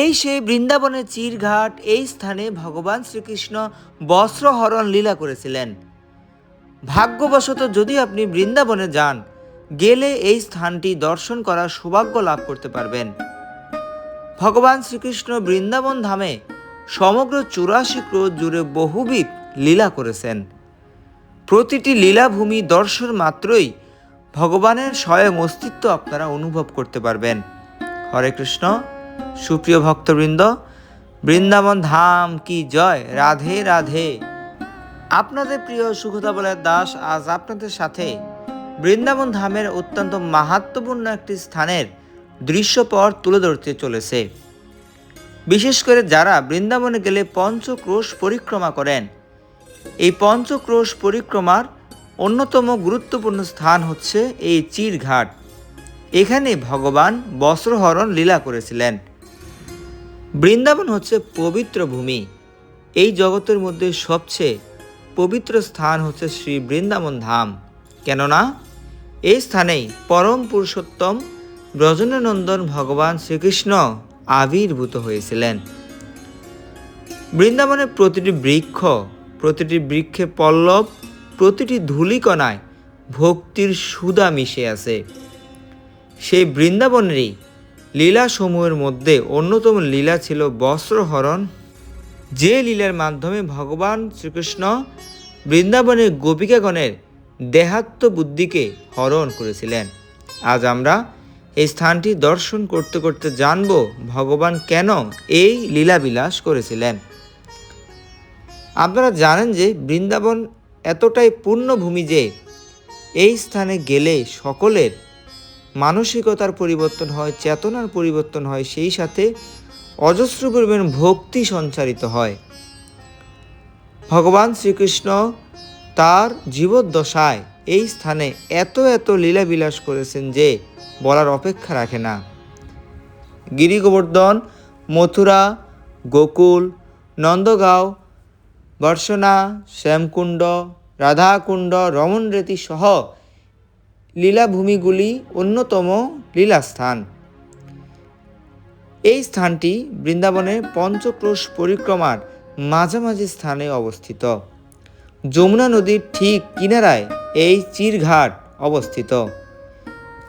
এই সেই বৃন্দাবনের চিরঘাট, এই স্থানে ভগবান শ্রীকৃষ্ণ বস্ত্রহরণ লীলা করেছিলেন। ভাগ্যবশত যদি আপনি বৃন্দাবনে যান, গেলে এই স্থানটি দর্শন করার সৌভাগ্য লাভ করতে পারবেন। ভগবান শ্রীকৃষ্ণ বৃন্দাবন ধামে সমগ্র চুরাশি ক্রোধ জুড়ে বহুবিধ লীলা করেছেন। প্রতিটি লীলাভূমি দর্শন মাত্রই ভগবানের স্বয়ং অস্তিত্ব আপনারা অনুভব করতে পারবেন। হরে কৃষ্ণ। সুপ্রিয় ভক্তবৃন্দ, বৃন্দাবন ধাম কি জয়? রাধে রাধে। আপনাদের প্রিয় সুখতা বলের দাস আজ আপনাদের সাথে বৃন্দাবন ধামের অত্যন্ত মাহাত্মপূর্ণ একটি স্থানের দৃশ্যপট তুলে ধরতে চলেছে। বিশেষ করে যারা বৃন্দাবনে গেলে পঞ্চক্রোশ পরিক্রমা করেন, এই পঞ্চক্রোশ পরিক্রমার অন্যতম গুরুত্বপূর্ণ স্থান হচ্ছে এই চিরঘাট। এখানে ভগবান বস্ত্রহরণ লীলা করেছিলেন। বৃন্দাবন হচ্ছে পবিত্র ভূমি। এই জগতের মধ্যে সবচেয়ে পবিত্র স্থান হচ্ছে শ্রী বৃন্দাবন ধাম। কেননা, এই স্থানেই পরম পুরুষোত্তম ব্রজননন্দন ভগবান শ্রীকৃষ্ণ আবির্ভূত হয়েছিলেন। বৃন্দাবনের প্রতিটি বৃক্ষ, প্রতিটি বৃক্ষে পল্লব, প্রতিটি ধূলিকণায় ভক্তির সুদা মিশে আছে। সেই বৃন্দাবনেরই লীলাসমূহের মধ্যে অন্যতম লীলা ছিল বস্ত্রহরণ, যে লীলার মাধ্যমে ভগবান শ্রীকৃষ্ণ বৃন্দাবনের গোপিকাগণের দেহাত্ম বুদ্ধিকে হরণ করেছিলেন। আজ আমরা এই স্থানটি দর্শন করতে করতে জানব ভগবান কেন এই লীলাবিলাস করেছিলেন। আপনারা জানেন যে বৃন্দাবন এতটাই পূর্ণভূমি যে এই স্থানে গেলে সকলের মানসিকতার পরিবর্তন হয়, চেতনার পরিবর্তন হয়, সেই সাথে অজস্র পরিমাণ ভক্তি সঞ্চারিত হয়। ভগবান শ্রীকৃষ্ণ তার জীবদ্দশায় এই স্থানে এত এত লীলাবিলাস করেছেন যে বলার অপেক্ষা রাখে না। গিরি গোবর্ধন, মথুরা, গোকুল, নন্দগাঁও বর্ষনা শ্যামকুণ্ড, রাধাকুণ্ড, রমণরেতি সহ লীলাভূমিগুলি অন্যতম লীলাস্থান। এই স্থানটি বৃন্দাবনের পঞ্চক্রোশ পরিক্রমার মাঝামাঝি স্থানে অবস্থিত। যমুনা নদীর ঠিক কিনারায় এই চিরঘাট অবস্থিত।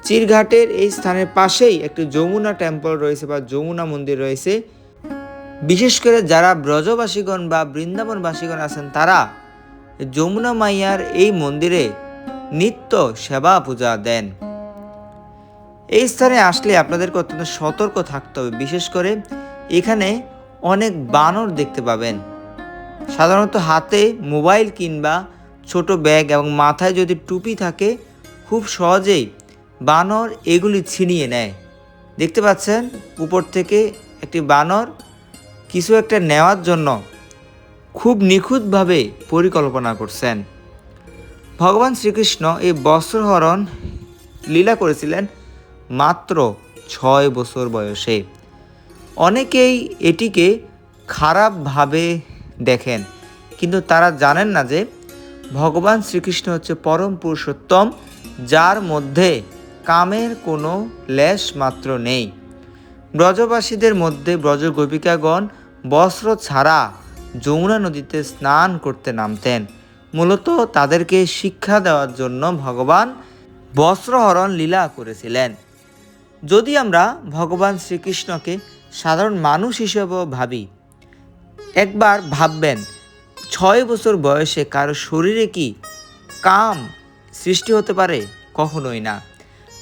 চিরঘাটের এই স্থানের পাশেই একটি যমুনা টেম্পল রয়েছে বা যমুনা মন্দির রয়েছে। বিশেষ করে যারা ব্রজবাসীগণ বা বৃন্দাবনবাসীগণ আছেন তারা যমুনা মাইয়ার এই মন্দিরে নিত্য সেবা পূজা দেন। এই স্থানে আসলে আপনাদেরকে অত্যন্ত সতর্ক থাকতে হবে। বিশেষ করে এখানে অনেক বানর দেখতে পাবেন। সাধারণত হাতে মোবাইল কিংবা ছোট ব্যাগ এবং মাথায় যদি টুপি থাকে, খুব সহজেই বানর এগুলি ছিনিয়ে নেয়। দেখতে পাচ্ছেন, উপর থেকে একটি বানর কিছু একটা নেওয়ার জন্য খুব নিখুঁতভাবে পরিকল্পনা করছেন। ভগবান শ্রীকৃষ্ণ এই বস্ত্রহরণ লীলা করেছিলেন মাত্র ছয় বছর বয়সে। অনেকেই এটিকে খারাপভাবে দেখেন, কিন্তু তারা জানেন না যে ভগবান শ্রীকৃষ্ণ হচ্ছে পরম পুরুষোত্তম, যার মধ্যে কামের কোনো লেশ মাত্র নেই। ব্রজবাসীদের মধ্যে ব্রজ গোপিকাগণ বস্ত্র ছাড়া যমুনা নদীতে স্নান করতে নামতেন। মূলত তাদেরকে শিক্ষা দেওয়ার জন্য ভগবান বস্ত্রহরণ লীলা করেছিলেন। যদি আমরা ভগবান শ্রীকৃষ্ণকে সাধারণ মানুষ হিসেবেও ভাবি, একবার ভাববেন, ছয় বছর বয়সে কারও শরীরে কি কাম সৃষ্টি হতে পারে? কখনোই না।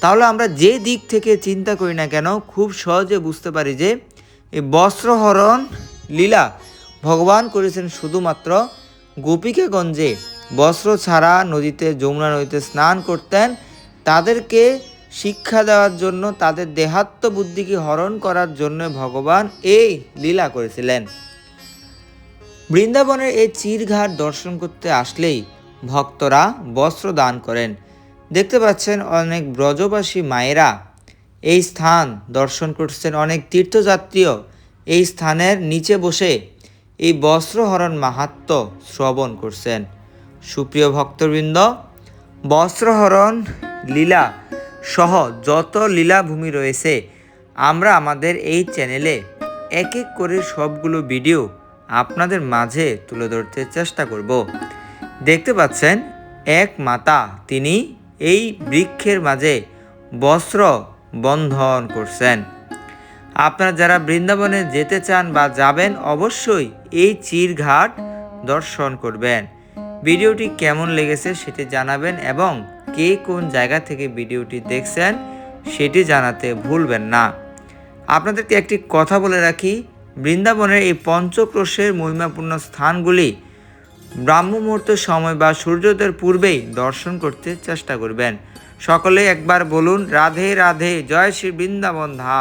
তাহলে আমরা যে দিক থেকে চিন্তা করি না কেন, খুব সহজে বুঝতে পারি যে, এই বস্ত্রহরণ লীলা ভগবান করেছেন শুধুমাত্র গোপিকাগঞ্জে বস্ত্র ছাড়া নদীতে, যমুনা নদীতে স্নান করতেন। তাদেরকে শিক্ষা দেওয়ার জন্য, তাদের দেহাত্ম বুদ্ধিকে হরণ করার জন্য ভগবান এই লীলা করেছিলেন। বৃন্দাবনের এই চিরঘাট দর্শন করতে আসলেই ভক্তরা বস্ত্র দান করেন। দেখতে পাচ্ছেন অনেক ব্রজবাসী মায়েরা এই স্থান দর্শন করছেন। অনেক তীর্থযাত্রীও এই স্থানের নিচে বসে এই বস্ত্রহরণ মাহাত্ম শ্রবণ করছেন। সুপ্রিয় ভক্তবৃন্দ, বস্ত্রহরণ লীলা সহ যত লীলাভূমি রয়েছে, আমরা আমাদের এই চ্যানেলে এক এক করে সবগুলো ভিডিও আপনাদের মাঝে তুলে ধরতে চেষ্টা করব। দেখতে পাচ্ছেন, এক মাতা তিনি এই বৃক্ষের মাঝে বস্ত্র বন্ধন করছেন। আপনারা যারা বৃন্দাবনে যেতে চান বা যাবেন, অবশ্যই এই চিরঘাট দর্শন করবেন। ভিডিওটি কেমন লেগেছে সেটি জানাবেন এবং কে কোন জায়গা থেকে ভিডিওটি দেখছেন সেটি জানাতে ভুলবেন না। আপনাদেরকে একটি কথা বলে রাখি, বৃন্দাবনের এই পঞ্চক্রোশের মহিমাপূর্ণ স্থানগুলি ব্রাহ্ম মুহূর্ত সময় বা সূর্যোদয়ের পূর্বেই দর্শন করতে চেষ্টা করবেন। সকলে একবার বলুন, রাধে রাধে, জয় শ্রী বৃন্দাবন ধাম।